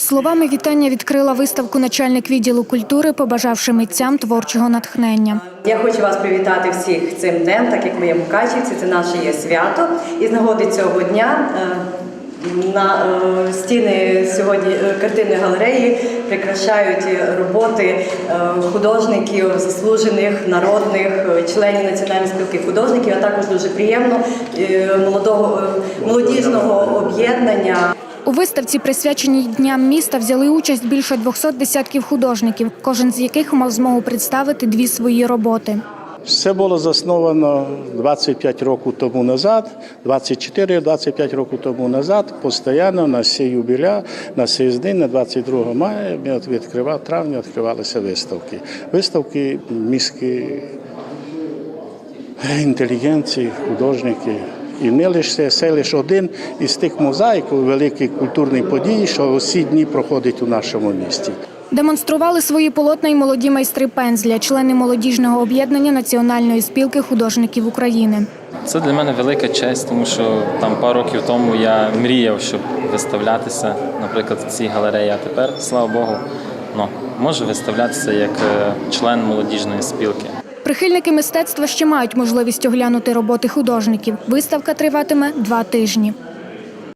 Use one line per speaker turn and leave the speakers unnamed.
Словами вітання відкрила виставку начальник відділу культури, побажавши митцям творчого натхнення.
Я хочу вас привітати всіх цим днем, так як ми є Мукачівці, це наше є свято. І з нагоди цього дня е, на е, стіни сьогодні е, картинної галереї прикрашають роботи художників, заслужених народних членів національної спілки художників, а також дуже приємно молодого молодіжного об'єднання.
У виставці, присвяченій дням міста, взяли участь більше 200 десятків художників, кожен з яких мав змогу представити дві свої роботи.
Все було засновано 25 років тому назад, 24-25 років тому назад, постійно на цей юбіля, на цей день, на 22 мая, ми відкривав, травня відкривалися виставки. Виставки міські інтелігенції, художники. І не лише це, це лише один із тих мозаїк великих культурних подій, що усі дні проходить у нашому місті.
Демонстрували свої полотна й молоді майстри пензля, члени молодіжного об'єднання Національної спілки художників України.
Це для мене велика честь, тому що там пару років тому я мріяв, щоб виставлятися, наприклад, в цій галереї. А тепер, слава Богу, ну, можу виставлятися як е, член молодіжної спілки.
Прихильники мистецтва ще мають можливість оглянути роботи художників. Виставка триватиме два тижні.